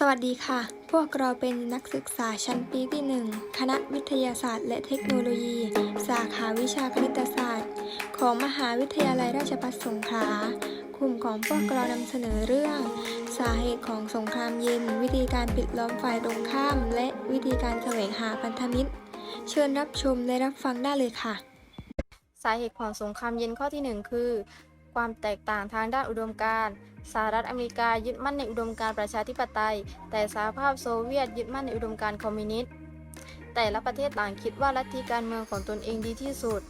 สวัสดีค่ะ พวกเราเป็นนักศึกษาชั้นปีที่ 1 คณะวิทยาศาสตร์และเทคโนโลยี สาขาวิชาคณิตศาสตร์ ของมหาวิทยาลัยราชภัฏสงขลา กลุ่มของพวกเรานำเสนอเรื่อง สาเหตุของสงครามเย็น วิธีการปิดล้อมฝ่ายตรงข้าม และวิธีการแสวงหาพันธมิตร เชิญรับชมและรับฟังได้เลยค่ะ สาเหตุของสงครามเย็นข้อที่ 1 คือ ความแตกต่างทางด้านอุดมการณ์สหรัฐอเมริกายึดมั่นในอุดมการณ์ประชาธิปไตย แต่สหภาพโซเวียตยึดมั่นในอุดมการณ์คอมมิวนิสต์ แต่ละประเทศต่างคิดว่าลัทธิการเมืองของตนเองดีที่สุด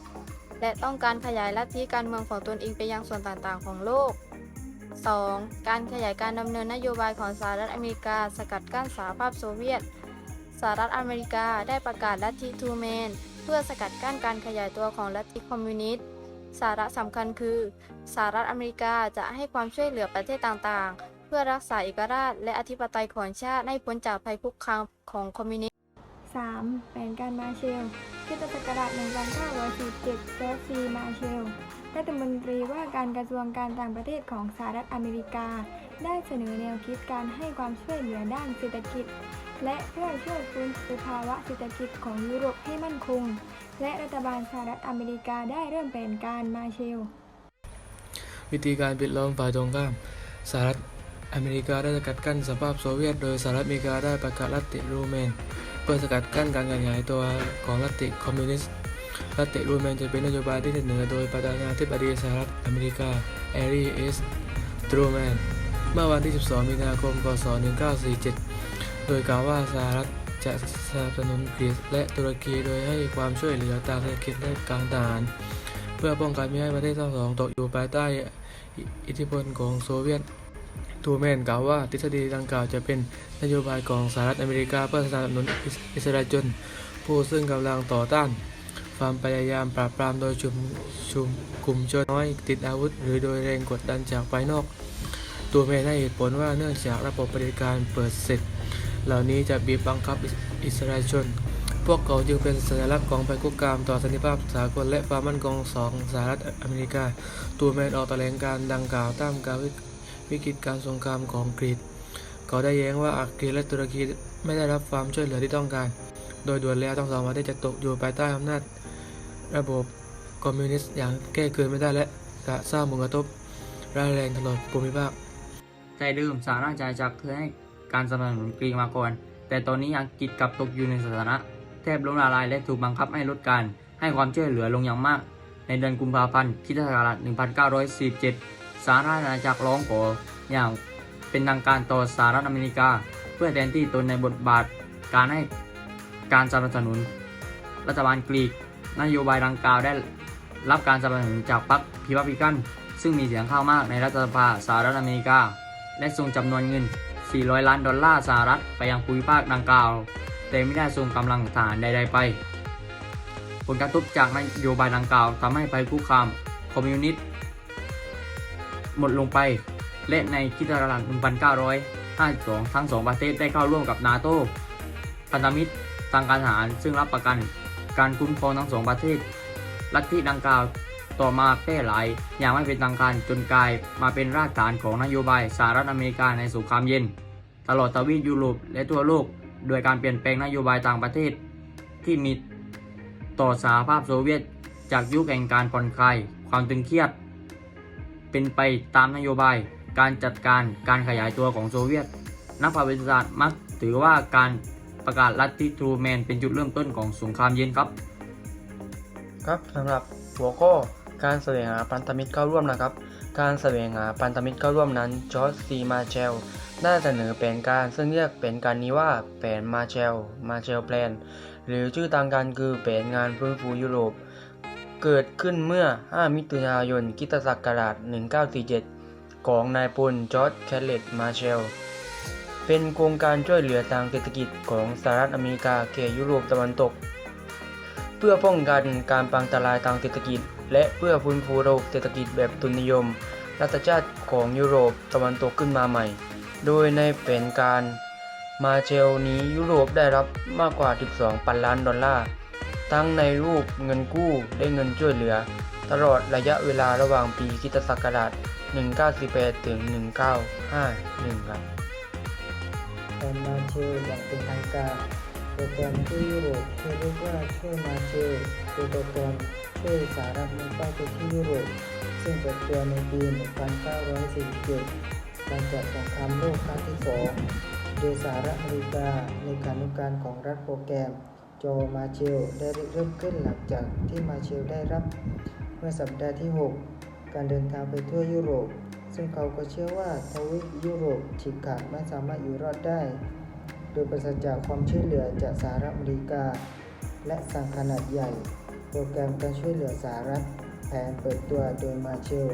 และต้องการขยายลัทธิการเมืองของตนเองไปยังส่วนต่างๆ ของโลก 2. การขยายการดำเนินนโยบายของสหรัฐอเมริกา สกัดกั้นสหภาพโซเวียต สหรัฐอเมริกาได้ประกาศลัทธิทูแมน เพื่อสกัดกั้นการขยายตัวของลัทธิคอมมิวนิสต์ สาระสำคัญคือสหรัฐอเมริกาจะให้ความช่วยเหลือประเทศต่างๆ เพื่อรักษาเอกราชและอธิปไตยของชาติให้พ้นจากภัยคุกคามของคอมมิวนิสต์ 3. แผนการมาเชลคริสตศักราช1947จอร์ซีมาเชลรัฐมนตรีว่าการกระทรวงการต่างประเทศของสหรัฐอเมริกา ได้เสนอแนวคิดการให้ความช่วยเหลือด้านเศรษฐกิจ และเพื่อช่วยฟื้นฟูภาวะเศรษฐกิจของยุโรปให้มั่นคง และรัฐบาลสหรัฐอเมริกาได้เริ่มแผนการมาเชล วิธีการปิดล้อมฝ่ายตรงข้ามสหรัฐอเมริกาได้สกัดกั้นสภาพโซเวียต โดยสหรัฐอเมริกาได้ประกาศลัทธิรูแมน เพื่อสกัดกั้นการขยายตัวของลัทธิคอมมิวนิสต์ลัทธิรูแมนจะเป็นนโยบายที่เสนอโดยประธานาธิบดีสหรัฐอเมริกาแอรีเอสทรูแมนเมื่อวันที่ 12 มีนาคม พศ 1947 โดยกล่าวว่าสหรัฐจะสนับสนุนกรีซและตุรกีโดยให้ความช่วยเหลือทางเศรษฐกิจและการทหาร เพื่อป้องกันไม่ให้ประเทศทั้งสองตกอยู่ภายใต้อิทธิพลของโซเวียตทูแมนกล่าวว่าทฤษฎีดังกล่าวจะเป็นนโยบายของสหรัฐอเมริกาเพื่อสนับสนุนอิสราชนผู้ซึ่งกำลังต่อต้านความพยายามปราบปรามโดยชุมชุมกลุ่มชนน้อยติดอาวุธ หรือโดยแรงกดดันจากภายนอก ตัวแมนให้เหตุผลว่าเนื่องจากระบบปฏิการเปิดเสร็จ เหล่านี้จะบีบบังคับอิสอิสราชน พวกเขาจึงเป็นสัญลักษณ์ของภัยคุกคามต่อสันติภาพสากลและความมั่นคงของสหรัฐอเมริกาตัวแมนออกแถลงการดังกล่าวตามการวิวิกฤตการสงครามของกรีซเขาได้แย้งว่าอังกฤษและตุรกีไม่ได้รับความช่วยเหลือที่ต้องการ โดยด่วนแล้วทั้งสองประเทศจะตกอยู่ภายใต้อำนาจ ระบบคอมมิวนิสต์อย่างแก้เกินไม่ได้และจะสร้างผลกระทบร้ายแรงตลอดภูมิภาคแต่เดิมสหราชอาณาจักเคยให้ การสนับสนุนกรีกมาก่อน แต่ตอนนี้อังกฤษกลับตกอยู่ในสถานะแทบล้มละลายและถูกบังคับให้ลดการให้ความช่วยเหลือลงอย่างมาก ในเดือนกุมภาพันธ์คิศักราช1947 สหราชอาณาจักรร้องขออย่างเป็นทางการต่อสหรัฐอเมริกา เพื่อแทนที่ตนในบทบาทการให้การสนับสนุน รัฐบาลกรีก นโยบายดังกล่าวได้รับการสนับสนุนจากพรรคพิพับลิกัน ซึ่งมีเสียงข้างมากในรัฐสภาสหรัฐอเมริกา และส่งจำนวนเงิน 400 ล้านดอลลาร์สหรัฐไปยังภูมิภาคดังกล่าว แต่ไม่ได้ส่งกำลังทหารใดๆไป ผลกระทบจากนโยบายดังกล่าวทำให้ภัยคุกคามคอมมิวนิสต์หมดลงไป และในคริสตศักราช1952 ทั้งสองประเทศได้เข้าร่วมกับนาโตพันธมิตรทางการทหารซึ่งรับประกันการคุ้มครองทั้งสองประเทศลัทธิดังกล่าว ต่อมาแพร่หลายอย่างไม่เป็นทางการจนกลายมาเป็นรากฐานของนโยบายสหรัฐอเมริกาในสงครามเย็น ตลอดทวีปยุโรปและทั่วโลก โดยการเปลี่ยนแปลงนโยบายต่างประเทศ ที่มีต่อสหภาพโซเวียต จากยุคแห่งการผ่อนคลายความตึงเครียด เป็นไปตามนโยบายการจัดการการขยายตัวของโซเวียต นักประวัติศาสตร์มักถือว่าการประกาศลัทธิทรูแมนเป็นจุดเริ่มต้นของสงครามเย็นครับ ครับสำหรับหัวข้อ การแสวงหาพันธมิตรเข้าร่วมนะครับ การแสวงหาพันธมิตรเข้าร่วมนั้นจอร์จซีมาเชลได้เสนอแผนการซึ่งเรียกแผนการนี้ว่าแผนมาเชลมาเชลแพลนหรือชื่อทางการคือแผนงานฟื้นฟูยุโรป เกิดขึ้นเมื่อ 5 มิถุนายนคิตศักราช 1947 ของนายพลจอร์จแคลเลตมาเชลเป็นโครงการช่วยเหลือทางเศรษฐกิจของสหรัฐอเมริกาแก่ยุโรปตะวันตก เพื่อป้องกันการปังตรายทางเศรษฐกิจ และเพื่อฟื้นฟูระบบเศรษฐกิจแบบทุนนิยม รัฐชาติของยุโรปตะวันตกขึ้นมาใหม่ โดยในแผนการมาเชลนี้ยุโรปได้รับมากกว่า 12 พันล้านดอลลาร์ ทั้งในรูปเงินกู้และเงินช่วยเหลือ ตลอดระยะเวลาระหว่างปีคริสตศักราช 1918ถึง 1951 ครับแอนมาเชลอย่างเป็นทางการ โปรแกรมที่ยุโรปที่เรียกว่าช่วยมาเชลคือโปรแกรมช่วยสหรัฐอเมริกาไปที่ยุโรปซึ่งเปิดตัวในปี 1947 หลังจากสงครามโลกครั้งที่สองโดยสหรัฐอเมริกาในการนุการของรัฐโปรแกรมโจมาเชลได้เริ่มขึ้นหลังจากที่มาเชลได้รับ เมื่อสัปดาห์ที่ 6 การเดินทางไปทั่วยุโรป ซึ่งเขาก็เชื่อว่าทวีปยุโรปฉีกขาดไม่สามารถอยู่รอดได้ โดยปราศจากความช่วยเหลือจากสหรัฐอเมริกา และสั่งขนาดใหญ่ โปรแกรมการช่วยเหลือสหรัฐแผนเปิดตัวโดยมาเชล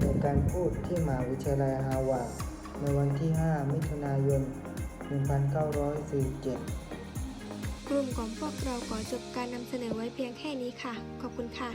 ในการพูดที่มหาวิทยาลัยฮาวาดในวันที่ 5 มิถุนายน 1947 กลุ่มของพวกเราขอจบการนำเสนอไว้เพียงแค่นี้ค่ะ ขอบคุณค่ะ